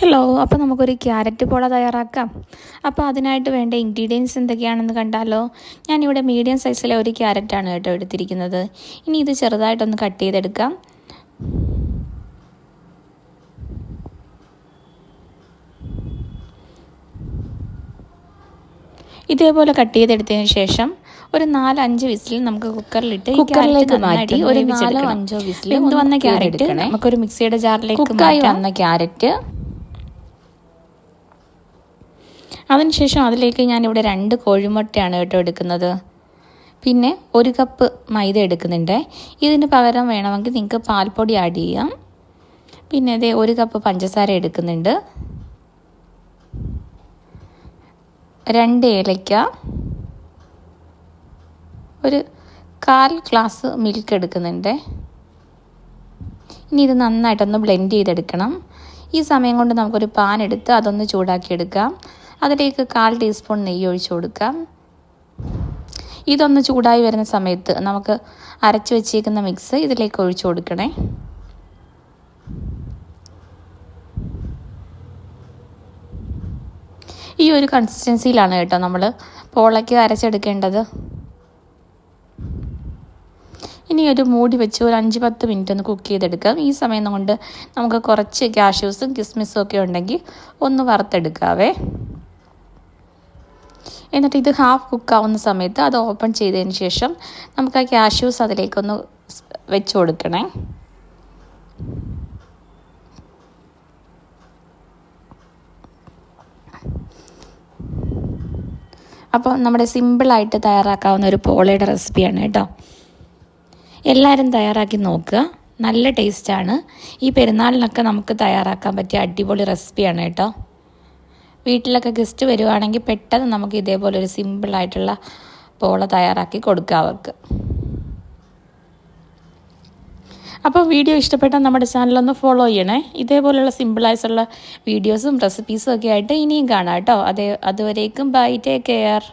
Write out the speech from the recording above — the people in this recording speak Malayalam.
ഹലോ അപ്പോൾ നമുക്കൊരു ക്യാരറ്റ് പോള തയ്യാറാക്കാം. അപ്പോൾ അതിനായിട്ട് വേണ്ട ഇൻഗ്രീഡിയൻസ് എന്തൊക്കെയാണെന്ന് കണ്ടാലോ? ഞാനിവിടെ മീഡിയം സൈസിലെ ഒരു ക്യാരറ്റാണ് കേട്ടോ എടുത്തിരിക്കുന്നത്. ഇനി ഇത് ചെറുതായിട്ടൊന്ന് കട്ട് ചെയ്തെടുക്കാം. ഇതേപോലെ കട്ട് ചെയ്തെടുത്തതിന് ശേഷം ഒരു നാലഞ്ച് വിസിൽ നമുക്ക് കുക്കറിലിട്ട് കുക്കറിലേക്ക് മാറ്റി ഒരു നാലോ അഞ്ചോ വിസിൽ വെന്ത് വന്ന ക്യാരറ്റ്. നമുക്കൊരു മിക്സിയുടെ ജാറിലേക്ക് കുക്കായി വന്ന. ക്യാരറ്റ്. അതിനുശേഷം അതിലേക്ക് ഞാനിവിടെ രണ്ട് കോഴിമുട്ടയാണ് കേട്ടോ എടുക്കുന്നത്. പിന്നെ ഒരു കപ്പ് മൈദ എടുക്കുന്നുണ്ട്. ഇതിന് പകരം വേണമെങ്കിൽ നിങ്ങൾക്ക് പാൽപ്പൊടി ആഡ് ചെയ്യാം. പിന്നെ അതേ ഒരു കപ്പ് പഞ്ചസാര എടുക്കുന്നുണ്ട്. രണ്ട് ഏലയ്ക്ക ഒരു കാൽ ഗ്ലാസ് മിൽക്ക് എടുക്കുന്നുണ്ട്. ഇനി ഇത് നന്നായിട്ടൊന്ന് ബ്ലെൻഡ് ചെയ്തെടുക്കണം. ഈ സമയം കൊണ്ട് നമുക്കൊരു പാൻ എടുത്ത് അതൊന്ന് ചൂടാക്കിയെടുക്കാം. അതിലേക്ക് കാൽ ടീസ്പൂൺ നെയ്യ് ഒഴിച്ചു കൊടുക്കാം ഇതൊന്ന് ചൂടായി വരുന്ന സമയത്ത് നമുക്ക് അരച്ചു വെച്ചേക്കുന്ന മിക്സ് ഇതിലേക്ക് ഒഴിച്ചു കൊടുക്കണേ. ഈ ഒരു കൺസിസ്റ്റൻസിയിലാണ് കേട്ടോ നമ്മൾ പോളയ്ക്ക് അരച്ചെടുക്കേണ്ടത്. ഇനി ഒരു മൂടി വെച്ച് ഒരു അഞ്ച് പത്ത് മിനിറ്റ് ഒന്ന് കുക്ക് ചെയ്തെടുക്കാം. ഈ സമയം കൊണ്ട് നമുക്ക് കുറച്ച് കാഷ്യൂസും കിസ്മിസും ഒക്കെ ഉണ്ടെങ്കിൽ ഒന്ന് വറുത്തെടുക്കാവേ. എന്നിട്ട് ഇത് ഹാഫ് കുക്കാവുന്ന സമയത്ത് അത് ഓപ്പൺ ചെയ്തതിന് ശേഷം നമുക്ക് ആ ക്യാഷ്യൂസ് അതിലേക്കൊന്ന് വെച്ച് കൊടുക്കണേ. അപ്പോൾ നമ്മുടെ സിമ്പിളായിട്ട് തയ്യാറാക്കാവുന്ന ഒരു പോളയുടെ റെസിപ്പിയാണ് കേട്ടോ. എല്ലാവരും തയ്യാറാക്കി നോക്കുക. നല്ല ടേസ്റ്റാണ് ഈ പെരുന്നാളിനൊക്കെ നമുക്ക് തയ്യാറാക്കാൻ പറ്റിയ അടിപൊളി റെസിപ്പിയാണ് കേട്ടോ. വീട്ടിലൊക്കെ ഗസ്റ്റ് വരുവാണെങ്കിൽ പെട്ടെന്ന് നമുക്ക് ഇതേപോലെ ഒരു സിമ്പിളായിട്ടുള്ള പോള തയ്യാറാക്കി കൊടുക്കാം അവർക്ക്. അപ്പോൾ വീഡിയോ ഇഷ്ടപ്പെട്ടാൽ നമ്മുടെ ചാനലൊന്ന് ഫോളോ ചെയ്യണേ. ഇതേപോലെയുള്ള സിമ്പിളായിട്ടുള്ള വീഡിയോസും റെസിപ്പീസും ഒക്കെ ആയിട്ട് ഇനിയും കാണാം കേട്ടോ. അതേ അതുവരേക്കും ബൈ ടേക്ക് കെയർ